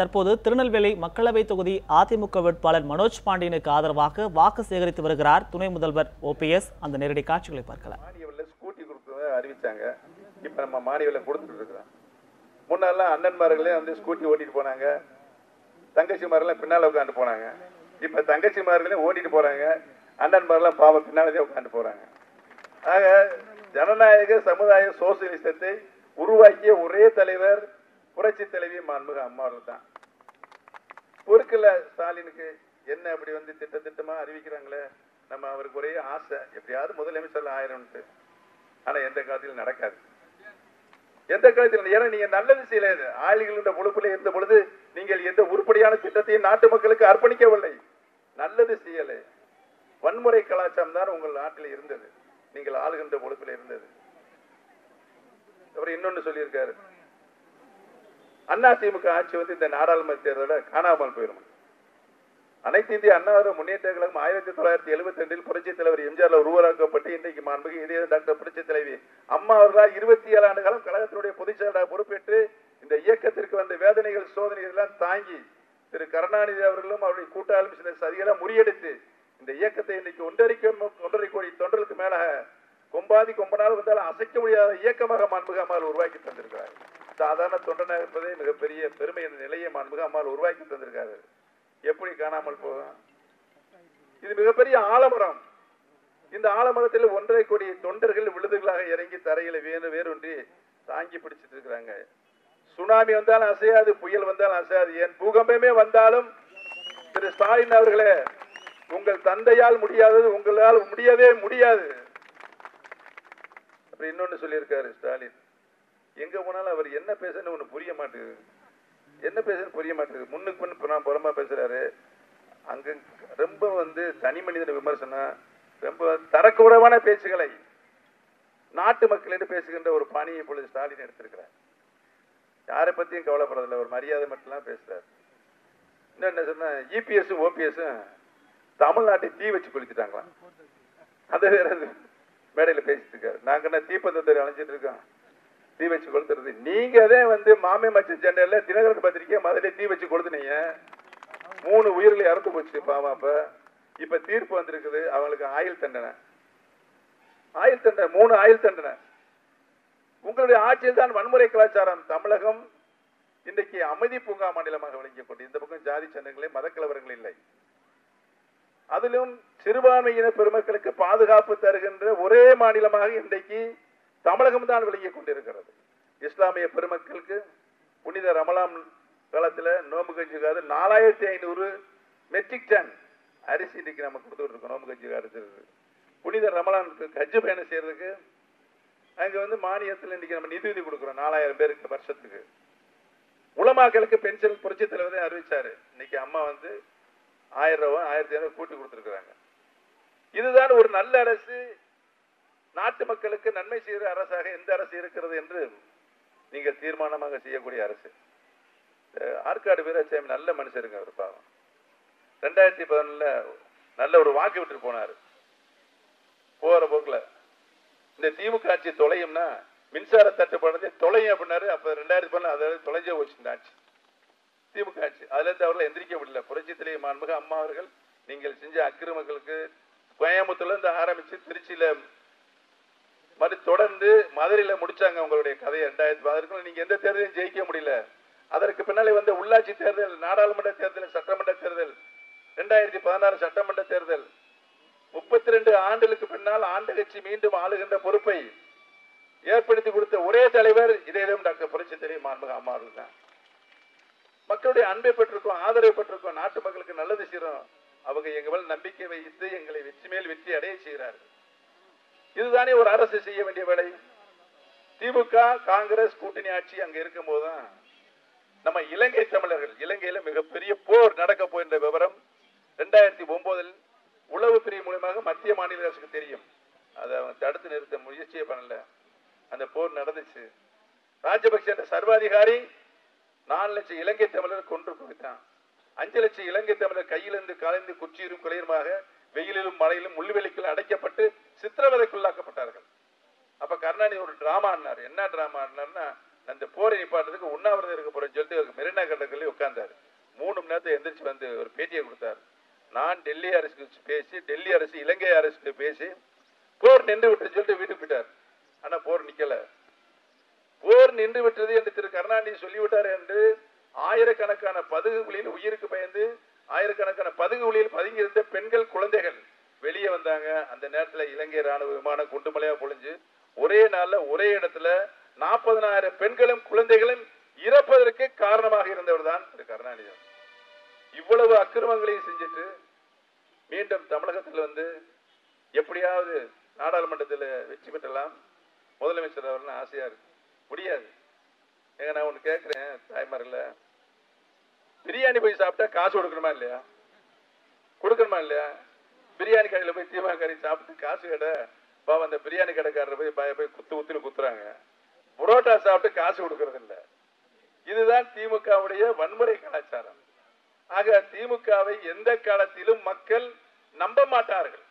தற்போது திருநெல்வேலி மக்களவை தொகுதி அதிமுக வேட்பாளர் மனோஜ் பாண்டியனுக்கு ஆதரவாக வாக்கு சேகரித்து வருகிறார் துணை முதல்வர் ஓபிஎஸ் அந்த நேரடி காட்சிகளை பார்க்கலாம். ஸ்கூட்டி கொடுத்து அறிவிச்சாங்க. இப்போ நம்ம மானியவில் கொடுத்துட்டு இருக்கிறோம். முன்னெல்லாம் அண்ணன்மார்களே வந்து ஸ்கூட்டி ஓட்டிட்டு போனாங்க. தங்கச்சிமாரெல்லாம் பின்னால் உட்காந்து போனாங்க. இப்போ தங்கச்சிமார்களே ஓட்டிட்டு போறாங்க. அண்ணன்மாரெல்லாம் பாவம் பின்னாலே உட்காந்து போறாங்க. ஆக ஜனநாயக சமுதாய சோசியலிசத்தை உருவாக்கிய ஒரே தலைவர் புரட்சி தலைவி மாண்புக அம்மாவர்கள் தான். பொறுக்கல ஸ்டாலினுக்கு. என்ன அப்படி வந்து திட்ட திட்டமா அறிவிக்கிறாங்களே? நம்ம அவருக்கு ஒரே ஆசை எப்படியாவது முதலமைச்சர்ல ஆயிரம்ட்டு ஆனா எந்த காலத்திலும் நடக்காது. எந்த காலத்தில் ஏன்னா நீங்க நல்லது செய்யல ஆளிகளுடைய பொழுப்புல இருந்த பொழுது நீங்கள் எந்த உருப்படியான திட்டத்தையும் நாட்டு மக்களுக்கு அர்ப்பணிக்கவில்லை. நல்லது செய்யலை. வன்முறை கலாச்சாரம் தான் உங்கள் நாட்டில் இருந்தது. நீங்கள் ஆளுகின்ற பொறுப்பில் இருந்தது. அப்புறம் இன்னொன்னு சொல்லியிருக்காரு. அண்ணா திமுக ஆட்சி வந்து இந்த நாடாளுமன்ற தேர்தல காணாமல் போயிடும் அனைத்து இந்திய அண்ணாவிர முன்னேற்ற கழகம் ஆயிரத்தி தொள்ளாயிரத்தி எழுபத்தி ரெண்டில் புரட்சி தலைவர் எம்ஜிஆர்ல உருவாக்கப்பட்டு இன்றைக்கு மாண்புக்கு இதே டாக்டர் புரட்சி தலைவி அம்மா அவர்களால் இருபத்தி ஏழு ஆண்டு காலம் கழகத்தினுடைய பொதுச் செயலாளர் பொறுப்பேற்று இந்த இயக்கத்திற்கு வந்த வேதனைகள் சோதனைகள் எல்லாம் தாங்கி திரு கருணாநிதி அவர்களும் அவருடைய கூட்டாளி சில சதிகளை முறியடித்து இந்த இயக்கத்தை இன்னைக்கு ஒன்றரை ஒன்றரை கோடி தொண்டர்களுக்கு மேலாக கொம்பாதி கொம்பனால் வந்தாலும் அசைக்க முடியாத இயக்கமாக மாண்புகாமல் அம்மாள் உருவாக்கி தந்திருக்கிறார் சாதாரண தொண்டனாக இருப்பதே மிகப்பெரிய பெருமை என்ற நிலையை மாண்புக அம்மாள் உருவாக்கி தந்திருக்காரு. எப்படி காணாமல் போகும்? இது மிகப்பெரிய ஆலமரம். இந்த ஆலமரத்தில் ஒன்றரை கோடி தொண்டர்கள் விழுதுகளாக இறங்கி தரையில வேறு வேறொன்றி தாங்கி பிடிச்சிட்டு இருக்கிறாங்க. சுனாமி வந்தாலும் அசையாது புயல் வந்தாலும் அசையாது. ஏன் பூகம்பமே வந்தாலும் திரு ஸ்டாலின் அவர்களே உங்கள் தந்தையால் முடியாதது உங்களால் முடியவே முடியாது. அப்படி இன்னொன்னு சொல்லியிருக்காரு ஸ்டாலின். எங்க போனாலும் அவர் என்ன பேசுன்னு ஒண்ணு புரிய மாட்டேங்குது. என்ன பேசுன்னு புரிய மாட்டேங்குது. முன்னுக்கு முன்னு புறம் புறமா பேசுறாரு. அங்க ரொம்ப வந்து தனி மனிதன் விமர்சனம் ரொம்ப தரக்குறைவான பேச்சுகளை நாட்டு மக்களிடம் பேசுகின்ற ஒரு பாணியை இப்பொழுது ஸ்டாலின் எடுத்திருக்கிறார். யாரை பத்தியும் கவலைப்படுறதில்ல. ஒரு மரியாதை மட்டும்லாம் பேசுறாரு. இன்னும் என்ன சொன்னா இபிஎஸும் ஓபிஎஸும் தமிழ்நாட்டை தீ வச்சு குளிச்சுட்டாங்களாம் அதை வேற மேடையில் மேடையில பேசிட்டு இருக்காரு. நாங்க என்ன தீப்பந்தத்தை அழைஞ்சிட்டு இருக்கோம்? தீ வச்சு கொளுத்துறது. நீங்கதான் வந்து மாமே மச்சன் ஜெண்டர்ல தினகரன் பத்திரிக்கை முதல்ல தீ வச்சு கொளுத்துனீங்க. மூணு உயிர்களை இறந்து போச்சு பாவம் அப்ப. இப்ப தீர்ப்பு வந்திருக்குது. அவங்களுக்கு ஆயுள் தண்டனை. ஆயுள் தண்டனை மூணு ஆயுள் தண்டனை. உங்களுடைய ஆட்சியில் தான் வன்முறை கலாச்சாரம் தமிழகம் இன்றைக்கு அமைதி பூங்கா மாநிலமாக விளங்கிக் கொண்டு இந்த பக்கம் ஜாதி சண்டங்களே மதக்கலவரங்கள் இல்லை. அதிலும் சிறுபான்மையின பெருமக்களுக்கு பாதுகாப்பு தருகின்ற ஒரே மாநிலமாக இன்றைக்கு தமிழகம் தான் விளங்கிக் கொண்டிருக்கிறது. இஸ்லாமிய பெருமக்களுக்கு புனித ரமலான் காலத்துல நோம்பு கஞ்சிக்காரு நாலாயிரத்தி ஐநூறு மெட்ரிக் டன் அரிசி இன்னைக்கு நம்ம கொடுத்துட்டு இருக்கோம் நோம்பு கஞ்சி அரிசி புனித ரமலானுக்கு கஜ்ஜு பயணம் செய்யறதுக்கு அங்க வந்து மானியத்தில் இன்னைக்கு நம்ம நிதி கொடுக்குறோம் நாலாயிரம் பேருக்கு வருஷத்துக்கு. உலமாக்களுக்கு பென்ஷன் புரட்சி தலைவரே அறிவிச்சாரு. இன்னைக்கு அம்மா வந்து ஆயிரம் ரூபாய் ஆயிரத்தி ஐநூறு கூட்டி கொடுத்துருக்குறாங்க. இதுதான் ஒரு நல்ல அரசு நாட்டு மக்களுக்கு நன்மை செய்கிற அரசாக எந்த அரசு இருக்கிறது என்று நீங்கள் தீர்மானமாக செய்யக்கூடிய அரசு. ஆற்காடு வீராசாமி நல்ல மனுஷருங்க அவர் பாவம். ரெண்டாயிரத்தி பதினொன்னுல நல்ல ஒரு வாக்கு விட்டு போனாரு. போற போக்குல இந்த திமுக ஆட்சி தொலையும்னா மின்சார தட்டுப்பாடு தொலையும் அப்படின்னாரு. அப்ப ரெண்டாயிரத்தி பதினொன்று அதாவது தொலைஞ்சே போச்சு ஆட்சி. திமுக ஆட்சி. அதுலேருந்து அவர்கள் எந்திரிக்க முடியல. புரட்சி தலைவர் மாண்புக அம்மா அவர்கள் நீங்கள் செஞ்ச அக்கிரமங்களுக்கு கோயம்புத்தூர்ல இருந்து ஆரம்பிச்சு திருச்சியில மாதிரி தொடர்ந்து மதுரையில முடிச்சாங்க உங்களுடைய கதையை. ரெண்டாயிரத்தி பதினெட்டு நீங்க எந்த தேர்தலையும் ஜெயிக்க முடியல. அதற்கு பின்னாலே வந்து உள்ளாட்சி தேர்தல் நாடாளுமன்ற தேர்தல் சட்டமன்ற தேர்தல் ரெண்டாயிரத்தி பதினாறு சட்டமன்ற தேர்தல். முப்பத்தி ரெண்டு ஆண்டுகளுக்கு பின்னால் ஆண்டு கட்சி மீண்டும் ஆளுகின்ற பொறுப்பை ஏற்படுத்தி கொடுத்த ஒரே தலைவர் இதேதும் டாக்டர் புரட்சி தலைவர் மாண்புக அம்மா தான் மக்களுடைய அன்பை பெற்றிருக்கோம் ஆதரவை பெற்றிருக்கோம் நாட்டு மக்களுக்கு நல்லது செய்யறோம். அவங்க எங்கள் மேல் நம்பிக்கை வைத்து எங்களை வெற்றி மேல் வெற்றி அடைய செய்கிறார்கள். இதுதானே ஒரு அரசு செய்ய வேண்டிய வேலை? திமுக காங்கிரஸ் கூட்டணி ஆட்சி அங்க இருக்கும் போதுதான் நம்ம இலங்கை தமிழர்கள் இலங்கையில மிகப்பெரிய போர் நடக்க போகின்ற விவரம் ரெண்டாயிரத்தி ஒன்பதில் உளவு பிரிவு மூலமாக மத்திய மாநில அரசுக்கு தெரியும். அதை அவங்க தடுத்து நிறுத்த முயற்சியே பண்ணல. அந்த போர் நடந்துச்சு. ராஜபக்சே என்ற சர்வாதிகாரி நாலு லட்சம் இலங்கை தமிழர் கொன்று குவித்தான். அஞ்சு லட்சம் இலங்கை தமிழர் கையிலிருந்து கலைந்து குச்சியிலும் குளிருமாக வெயிலிலும் மழையிலும் முள்ளுவெளிக்குள் அடைக்கப்பட்டு சித்திரவதைக்குள்ளாக்கப்பட்டார்கள். அப்ப கருணாநிதி ஒரு டிராமா என்ன டிராமா அந்த போரை நிப்பாட்டுறதுக்கு உண்ணாவிரதம் இருக்க போறேன்னு சொல்லிட்டு மெரினா கடற்கரையில் உட்கார்ந்தாரு. மூணு மணி நேரத்தை எந்திரிச்சு வந்து ஒரு பேட்டியை கொடுத்தாரு. நான் டெல்லி அரசுக்கு பேசி டெல்லி அரசு இலங்கை அரசுக்கு பேசி போர் நின்று விட்டுன்னு சொல்லிட்டு வீட்டுக்கு போயிட்டார். ஆனா போர் நிக்கல. போர் நின்று விட்டது என்று திரு கருணாநிதி சொல்லிவிட்டார் என்று ஆயிரக்கணக்கான பதுகுகளில் உயிருக்கு பயந்து ஆயிரக்கணக்கான பதுகு குழியில் பதுங்கியிருந்த பெண்கள் குழந்தைகள் வந்தாங்க நேரத்துல இலங்கை ராணுவ விமானம் குண்டுமலையா பொழிஞ்சு ஒரே நாள்ல ஒரே இடத்துல நாற்பதனாயிரம் பெண்களும் குழந்தைகளும் இறப்பதற்கு காரணமாக இருந்தவர் தான் திரு கருணாநிதி. இவ்வளவு அக்கிரமங்களையும் செஞ்சுட்டு மீண்டும் தமிழகத்தில் வந்து எப்படியாவது நாடாளுமன்றத்தில் வெற்றி பெற்றலாம். முதலமைச்சர் அவர்னு ஆசையா இருக்கு. முடியாது. ஏங்க நான் ஒன்று கேட்குறேன் தாய்மாரில் பிரியாணி போய் சாப்பிட்டா காசு கொடுக்கணுமா இல்லையா? கொடுக்கணுமா இல்லையா? பிரியாணி கடையில் போய் தீமா கறி சாப்பிட்டு காசு கடை பாவம் அந்த பிரியாணி கடைக்காரர் போய் பய போய் குத்து குத்துன்னு குத்துறாங்க. புரோட்டா சாப்பிட்டு காசு கொடுக்கறது இல்லை இதுதான் திமுகவுடைய வன்முறை கலாச்சாரம். ஆக திமுகவை எந்த காலத்திலும் மக்கள் நம்ப மாட்டார்கள்.